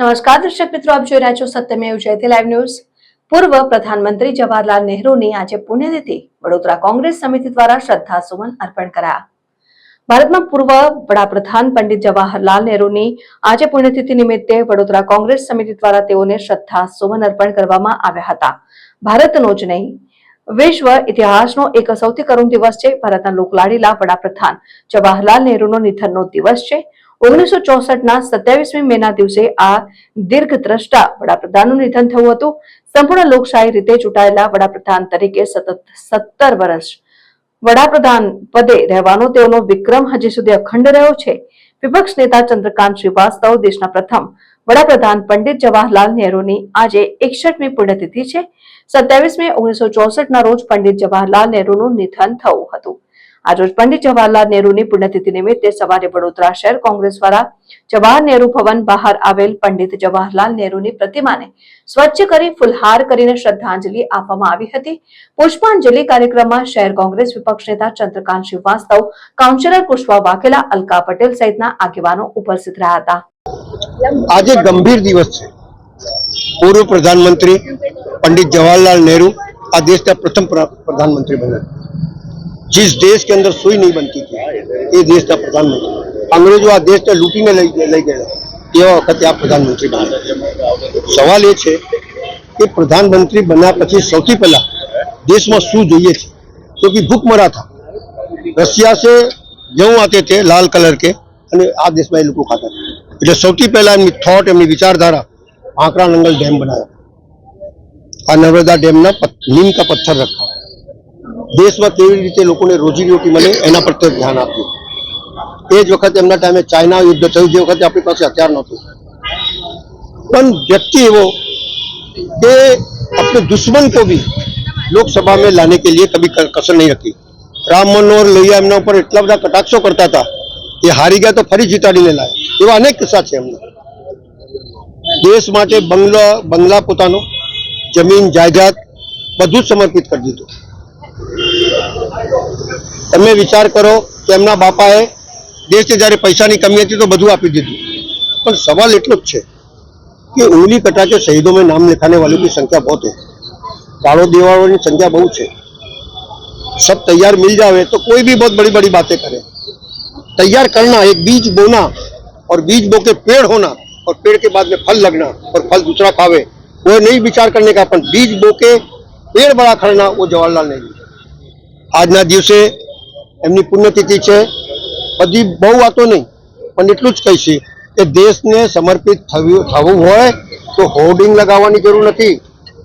નમસ્કાર, દર્શક મિત્રો, આપ જોઈ રહ્યા છો સત્યમેવ જયતે લાઈવ ન્યૂઝ પૂર્વ પ્રધાનમંત્રી જવાહરલાલ નહેરુની આજે પુણ્યતિથિ. વડોદરા કોંગ્રેસ સમિતિ દ્વારા શ્રદ્ધાસુમન અર્પણ કરાયા. ભારતમાં પૂર્વ વડાપ્રધાન પંડિત જવાહરલાલ નહેરુની આજે પુણ્યતિથિ નિમિત્તે વડોદરા કોંગ્રેસ સમિતિ દ્વારા તેઓને શ્રદ્ધાસુમન અર્પણ કરવામાં આવ્યા હતા. ભારતનો જ નહીં, વિશ્વ ઇતિહાસનો એક સૌથી કરુણ દિવસ છે. ભારતના લોકલાડીલા વડાપ્રધાન જવાહરલાલ નહેરુનો નિધનનો દિવસ છે. ઓગણીસો ચોસઠના સત્યાવીસમી મેના દિવસે આ દીર્ઘદ્રષ્ટા વડાપ્રધાનનું નિધન થયું હતું. સંપૂર્ણ લોકશાહી રીતે ચૂંટાયેલા વડાપ્રધાન તરીકે સતત સત્તર વર્ષ વડાપ્રધાન પદે રહેવાનો તેઓનો વિક્રમ હજી સુધી અખંડ રહ્યો છે. વિપક્ષ નેતા ચંદ્રકાંત શ્રીવાસ્તવ દેશના પ્રથમ વડાપ્રધાન પંડિત જવાહરલાલ નહેરુની આજે એકસઠમી પુણ્યતિથિ છે. સત્યાવીસમી ઓગણીસો ચોસઠ ના રોજ પંડિત જવાહરલાલ નહેરુનું નિધન થયું હતું. આજરોજ પંડિત જવાહરલાલ નહેરુની પુણ્યતિથિ નિમિત્તે સવારે વડોદરા શહેર કોંગ્રેસ દ્વારા જવાહર નહેરુ ભવન બહાર આવેલ પંડિત જવાહરલાલ નહેરુની પ્રતિમાને સ્વચ્છ કરી ફુલહાર કરીને શ્રદ્ધાંજલિ આપવામાં આવી હતી. પુષ્પાંજલિ કાર્યક્રમમાં શહેર કોંગ્રેસ વિપક્ષ નેતા ચંદ્રકાંત શ્રીવાસ્તવ, કાઉન્સિલર પુષ્પા વાઘેલા, અલકા પટેલ સહિતના આગેવાનો ઉપસ્થિત રહ્યા હતા. આજે ગંભીર દિવસ છે. પૂર્વ પ્રધાનમંત્રી પંડિત જવાહરલાલ નહેરુ આ દેશના પ્રથમ પ્રધાનમંત્રી બન્યા. जिस देश के अंदर सुई नहीं बनती थी એ દેશના પ્રધાનમંત્રી અંગ્રેજો આ દેશને લૂંટીને લઈ લઈ ગયા એવા વખતે આ પ્રધાનમંત્રી બન્યા સવાલ એ છે કે પ્રધાનમંત્રી બન્યા પછી સૌથી પહેલા દેશમાં શું જોઈએ છે क्योंकि भूखमरा था रसिया से गेहूं आते थे लाल कलर के અને આ દેશમાં એ લોકો ખાતા હતા. એટલે સૌથી પહેલા એમની થોટ એમની વિચારધારા આંકડા નંગલ ડેમ બનાવ્યા આ નર્મદા ડેમના પથ- નીમ કા પથ્થર રખા દેશમાં કેવી રીતે લોકોને રોજી રોટી મળે એના પર તે ધ્યાન આપ્યું એ જ વખતે એમના ટાઈમે ચાઇના યુદ્ધ થયું જે વખતે આપણી પાસે હથિયાર નહોતું પણ વ્યક્તિ એવો कि अपने दुश्मन को भी लोकसभा में लाने के लिए कभी क- कसर नहीं रखी રામ મનોહર લોહિયા એમના ઉપર એટલા બધા કટાક્ષો કરતા હતા એ હારી ગયા તો ફરી જીતાડીને લાયા એવા અનેક કિસ્સા છે એમના દેશ માટે બંગલા બંગલા પોતાનો જમીન જાયદાદ બધું જ સમર્પિત કરી દીધું તમે વિચાર કરો કે એમના બાપાએ દેશને જ્યારે પૈસાની કમી હતી તો બધું આપી દીધું પણ સવાલ એટલો જ છે कि उंगली कटा के शहीदों में नाम लिखाने वालों की संख्या बहुत है गाड़ो देवा वालों की संख्या बहुत है सब तैयार मिल जावे तो कोई भी बहुत बड़ी बड़ी बातें करे तैयार करना एक बीज बोना और बीज बो के पेड़ होना और पेड़ के बाद में फल लगना और फल दूसरा खावे वो नहीं विचार करने का अपन बीज बो के पेड़ बड़ा करना वो जवाहरलाल नेहरू આજના દિવસે એમની પુણ્યતિથિ છે બધી બહુ વાતો નહીં પણ એટલું જ કહીશ કે દેશને સમર્પિત થવું થવું હોય તો હોર્ડિંગ લગાવવાની જરૂર નથી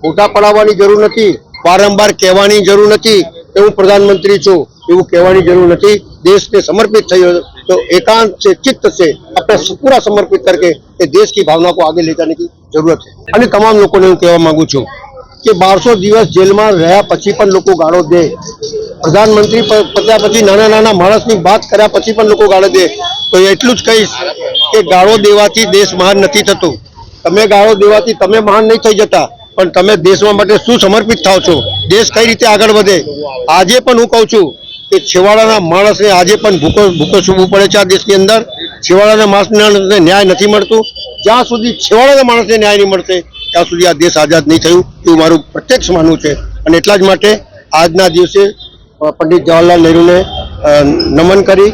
ફોટા પડાવવાની જરૂર નથી વારંવાર કહેવાની જરૂર નથી કે હું પ્રધાનમંત્રી છું એવું કહેવાની જરૂર નથી દેશને समर्पित થયો तो एकांत से चित्त से अपना पूरा समर्पित करके ये देश की भावना को आगे ले जाने की जरूरत है અને તમામ લોકોને હું કહેવા માંગુ છું કે બારસો દિવસ જેલમાં રહ્યા પછી પણ લોકો ગાળો દે પ્રધાનમંત્રી પત્યા પછી નાના નાના માણસની વાત કર્યા પછી પણ લોકો ગાળો દે. તો એટલું જ કહીશ કે ગાળો દેવાથી દેશ મહાન નથી થતો. તમે ગાળો દેવાથી તમે મહાન નહીં થઈ જતા. પણ તમે દેશમાં માટે શું સમર્પિત થાવ છો. દેશ કઈ રીતે આગળ વધે? આજે પણ હું કહું છું કે છેવાડાના માણસને આજે પણ ભૂકો ભૂકો સૂવું પડે છે આ દેશની અંદર. છેવાડાના માણસને ન્યાય નથી મળતું. જ્યાં સુધી છેવાડાના માણસને ન્યાય નહીં મળશે, ત્યાં સુધી આ દેશ આઝાદ નહીં થયું એવું મારું પ્રત્યક્ષ માનવું છે. અને એટલા જ માટે આજના દિવસે પંડિત જવાહરલાલ નહેરુને નમન કરી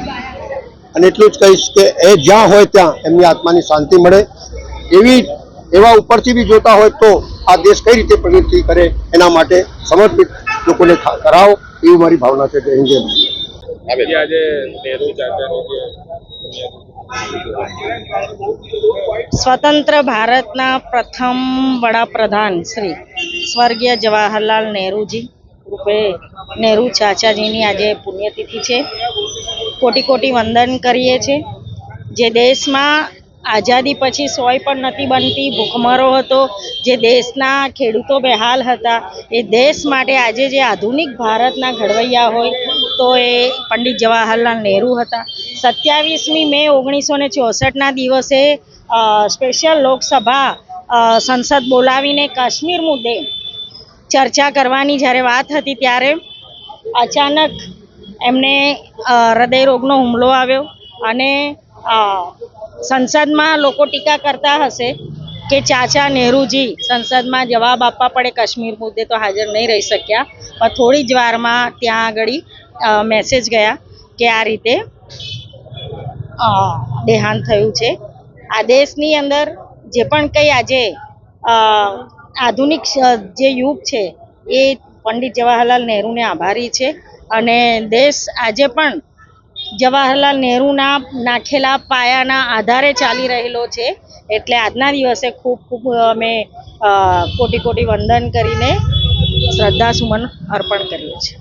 અને એટલું જ કહીશ કે એ જ્યાં હોય ત્યાં એમની આત્માની શાંતિ મળે. એવી એવા ઉપરથી બી જોતા હોય તો આ દેશ કઈ રીતે પ્રગતિ કરે એના માટે સમર્પિત લોકોને કરાવો. એવી મારી ભાવના છે. જય હિન્દ સ્વતંત્ર ભારતના પ્રથમ વડાપ્રધાન શ્રી સ્વર્ગીય જવાહરલાલ નહેરુજી. રૂપે નહેરુ ચાચાજીની આજે પુણ્યતિથિ છે. કોટી કોટી વંદન કરીએ છીએ જે દેશમાં આઝાદી પછી સોય પણ નથી બનતી, ભૂખમરો હતો, જે દેશના ખેડૂતો બેહાલ હતા, એ દેશ માટે આજે જે આધુનિક ભારતના ઘડવૈયા હોય, તો એ પંડિત જવાહરલાલ નહેરુ હતા. સત્યાવીસમી મે ઓગણીસો ને ચોસઠના દિવસે સ્પેશિયલ લોકસભા સંસદ બોલાવીને કાશ્મીર મુદ્દે ચર્ચા કરવાની જ્યારે વાત હતી ત્યારે અચાનક એમને હૃદયરોગનો હુમલો આવ્યો અને સંસદમાં લોકો ટીકા કરતા હશે કે ચાચા નેહરુજી સંસદમાં જવાબ આપવા પડે કાશ્મીર મુદ્દે તો હાજર નહીં રહી શક્યા. પણ થોડી જ વારમાં ત્યાં આગળ મેસેજ ગયા કે આ રીતે દેહાંત થયું છે. આ દેશની અંદર જે પણ કંઈ આજે આધુનિક જે યુગ છે, એ પંડિત જવાહરલાલ નહેરુને આભારી છે અને દેશ આજે પણ જવાહરલાલ નહેરુના નાખેલા પાયાના આધારે ચાલી રહેલો છે. એટલે આજના દિવસે ખૂબ ખૂબ અમે કોટી કોટી વંદન કરીને શ્રદ્ધાસુમન અર્પણ કરીએ છીએ.